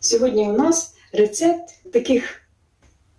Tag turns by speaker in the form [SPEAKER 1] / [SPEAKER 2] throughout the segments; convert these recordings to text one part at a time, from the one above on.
[SPEAKER 1] Сьогодні у нас рецепт таких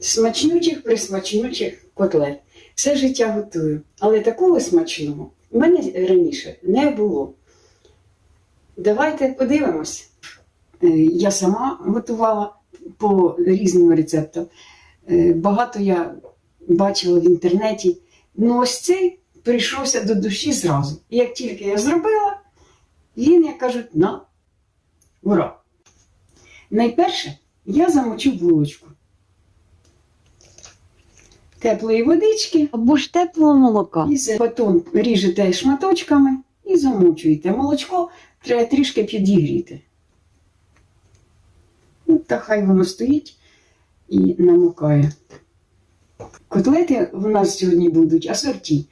[SPEAKER 1] смачнючих, присмачнючих котлет. Все життя готую, але такого смачного в мене раніше не було. Давайте подивимось. Е, Я сама готувала по різним рецептам. Е, Багато я бачила в інтернеті. Ну, ось цей прийшовся до душі зразу. І як тільки я зробила, він, як кажуть, на ура! Найперше я замочу булочку. Теплої водички,
[SPEAKER 2] Або ж теплого молока.
[SPEAKER 1] і потім ріжете шматочками і замочуєте. Молочко треба трішки підігріти. Ну, та хай воно стоїть і намокає. Котлети в нас сьогодні будуть асорті.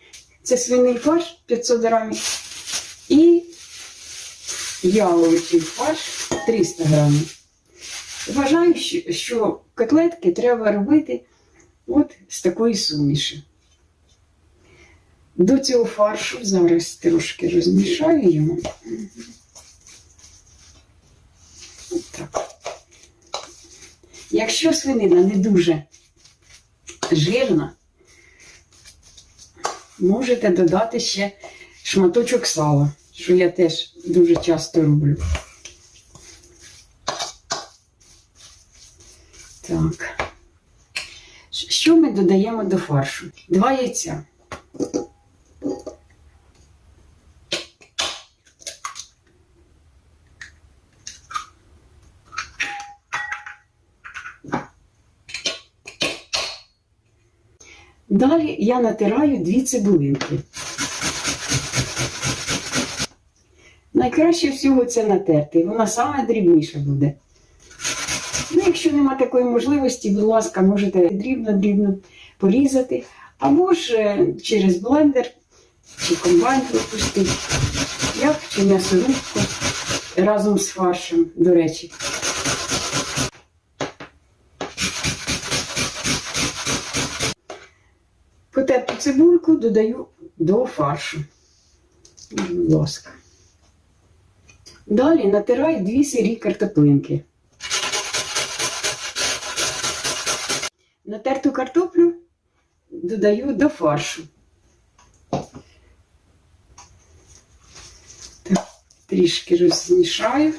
[SPEAKER 1] Це свиний фарш 500 грамів і яловичий фарш 300 грамів. Вважаю, що- котлетки треба робити от з такої суміші. До цього фаршу зараз трошки розмішаю його. Так. Якщо свинина не дуже жирна, можете додати ще шматочок сала, що я теж дуже часто роблю. Так. Що ми додаємо до фаршу? Два яйця. Далі я натираю дві цибулинки. Найкраще всього це натерти, вона саме дрібніша буде. Якщо нема такої можливості, будь ласка, можете дрібно-дрібно порізати, або ж е, через блендер чи комбайн пропустити, як чи м'ясорубку разом з фаршем, до речі. Потерту цибульку додаю до фаршу. Будь ласка. Далі натираю дві сирі картоплинки. Натерту картоплю додаю до фаршу. Так, трішки розмішаю.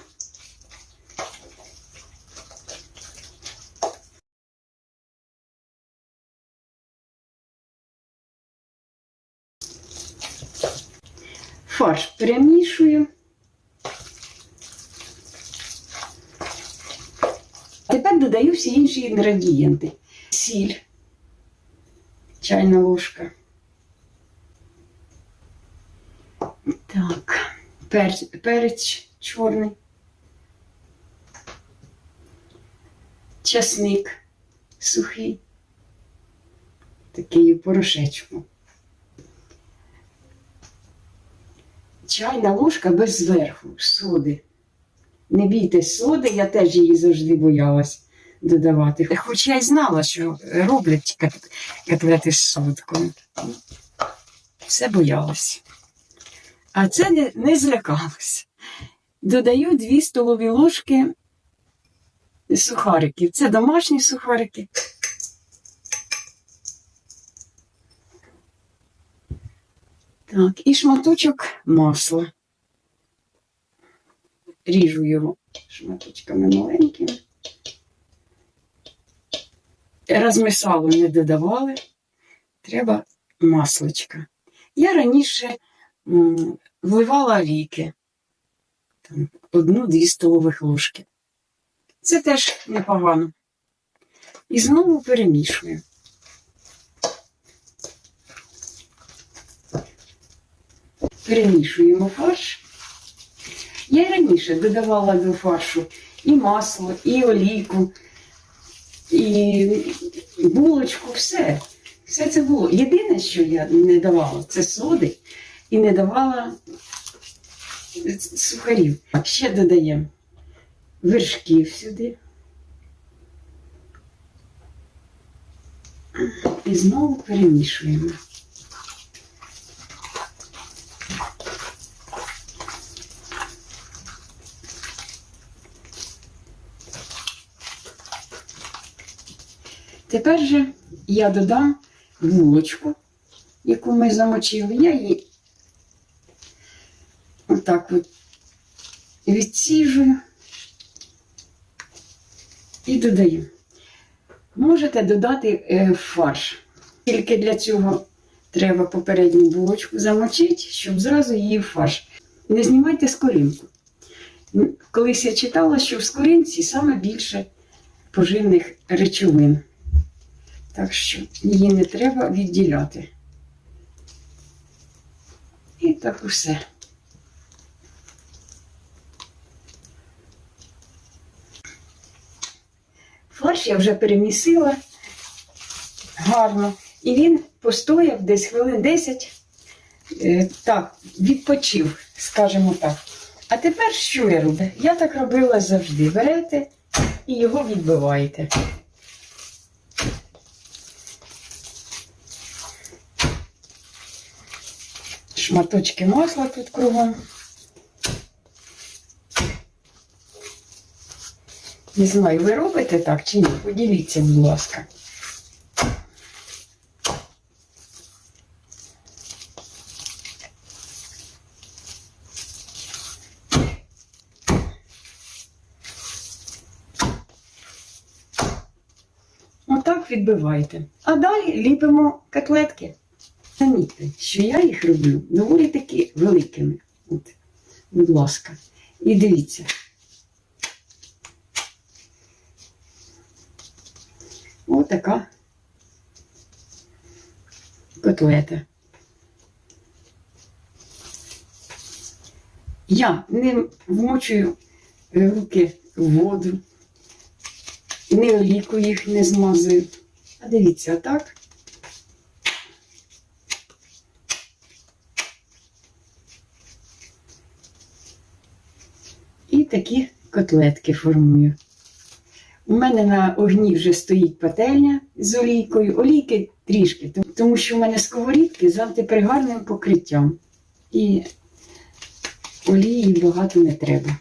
[SPEAKER 1] Фарш перемішую. Тепер додаю всі інші інгредієнти. Сіль, чайна ложка. Так, перець, перець чорний. Часник сухий. Такий у порошечку. Чайна ложка без зверху, соди. Не бійтесь соди, я теж її завжди боялась додавати. Хоч я й знала, що роблять кот- котлети з солодкою. Все боялась. А це не, не злякалась. Додаю 2 столові ложки сухариків. Це домашні сухарики. Так, і шматочок масла. Ріжу його шматочками маленькими. Сало не додавали, треба масличка. Я раніше вливала віки, одну-дві столових ложки. Це теж непогано. І знову перемішую. Перемішуємо фарш. Я раніше додавала до фаршу і масло, і олійку, і булочку, все. Все це було. Єдине, що я не давала, це соди і не давала сухарів. Ще додаємо вершків сюди. І знову перемішуємо. Тепер же я додам булочку, яку ми замочили. Я її отак от відсіжую і додаю. Можете додати е, фарш. Тільки для цього треба попередню булочку замочити, щоб зразу її фарш. Не знімайте скоринку. Колись я читала, що в скоринці саме більше поживних речовин. Так що її не треба відділяти. І так усе. Фарш я вже перемісила гарно. І він постояв десь хвилин 10, е, так, відпочив, скажімо так. А тепер що я роблю? Я так робила завжди. Берете і його відбиваєте. Шматочки масла тут кругом. Не знаю, ви робите так чи ні? Поділіться, будь ласка. Отак відбивайте. А далі ліпимо котлетки. Замітьте, що я їх роблю доволі таки великими. От, будь ласка. І дивіться. Ось така котлета. Я не вмочую руки в воду, не оліку їх не змазую. А дивіться, отак. І такі котлетки формую. У мене на огні вже стоїть пательня з олійкою. Олійки трішки, тому- що в мене сковорідки з антипригарним покриттям. І олії багато не треба.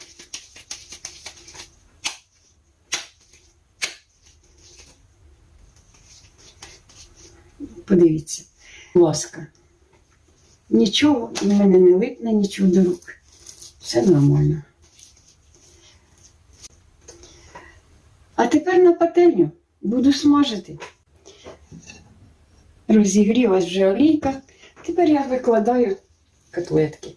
[SPEAKER 1] Подивіться, ласка. Нічого в мене не липне, нічого до рук. Все нормально. А тепер на пательню буду смажити. Розігрілась вже олійка. Тепер я викладаю котлетки.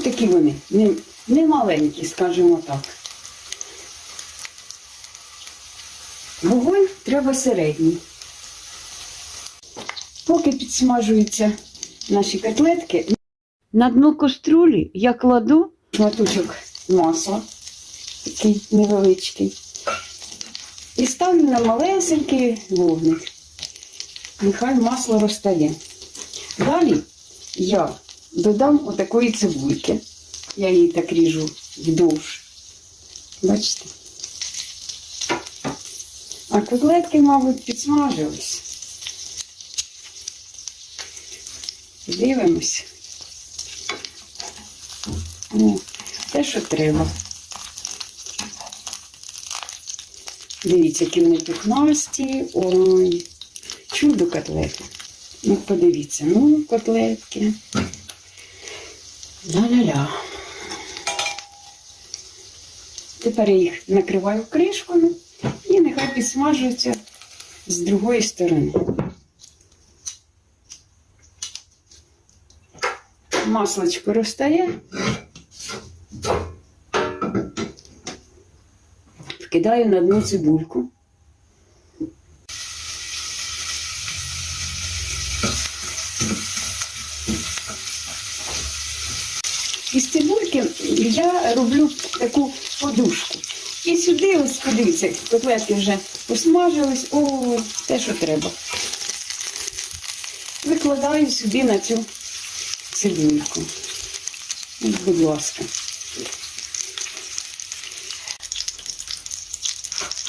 [SPEAKER 1] Ну, такі вони, не, не маленькі, скажімо так. Вогонь треба середній. Поки підсмажуються наші котлетки, на дно каструлі я кладу шматочок масла, такий невеличкий, і ставлю на малесенький вогник. Нехай масло розтає. Далі я додам отакої цибульки. Я її так ріжу вдовж. Бачите? А котлетки, мабуть, підсмажились. Дивимось. Те, що треба. Дивіться, які вони пухнасті. Ой, чудо котлети. Ну, подивіться, ну, котлетки. Ля-ля-ля. Тепер я їх накриваю кришкою і нехай підсмажуються з другої сторони. Маслочко розтає. Вкидаю на дно цибульку. Із цибульки я роблю таку подушку. І сюди, ось подивіться, котлетки вже посмажились, о, те, що треба. Викладаю собі на цю цибульку. Будь ласка.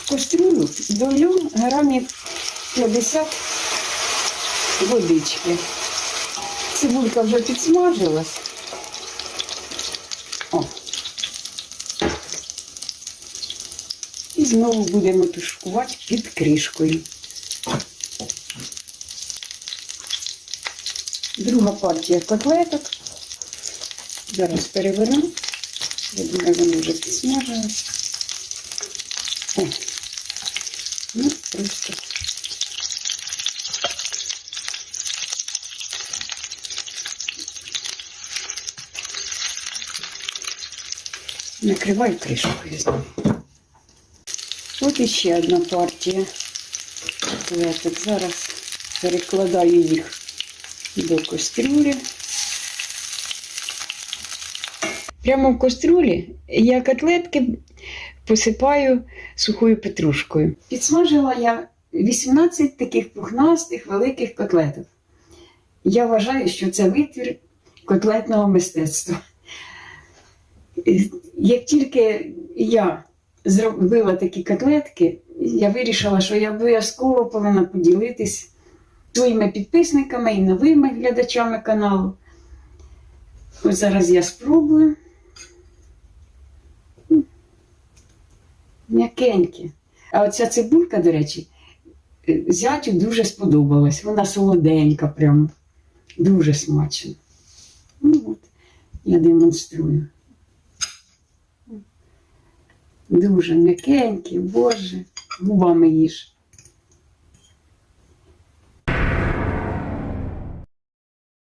[SPEAKER 1] Кастрюлю долю грамів 50 водички. Цибулька вже підсмажилась. О. І знову будемо тушкувати під кришкою. Друга партія котлеток. Зараз переверну. Я думаю, вони вже підсмажились. Ну, просто. Накриваю кришкою знову. От іще одна партія котлеток. Зараз перекладаю їх до кастрюлі. Прямо в кастрюлі я котлетки посипаю сухою петрушкою. Підсмажила я 18 таких пухнастих великих котлеток. Я вважаю, що це витвір котлетного мистецтва. Як тільки я зробила такі котлетки, я вирішила, що я обов'язково повинна поділитись своїми підписниками і новими глядачами каналу. Ось зараз я спробую. М'якенькі. А оця цибулька, до речі, е, зятю дуже сподобалась. Вона солоденька, прямо. Дуже смачно. Ну, от, я демонструю. Дуже м'якенькі, боже, губами їж.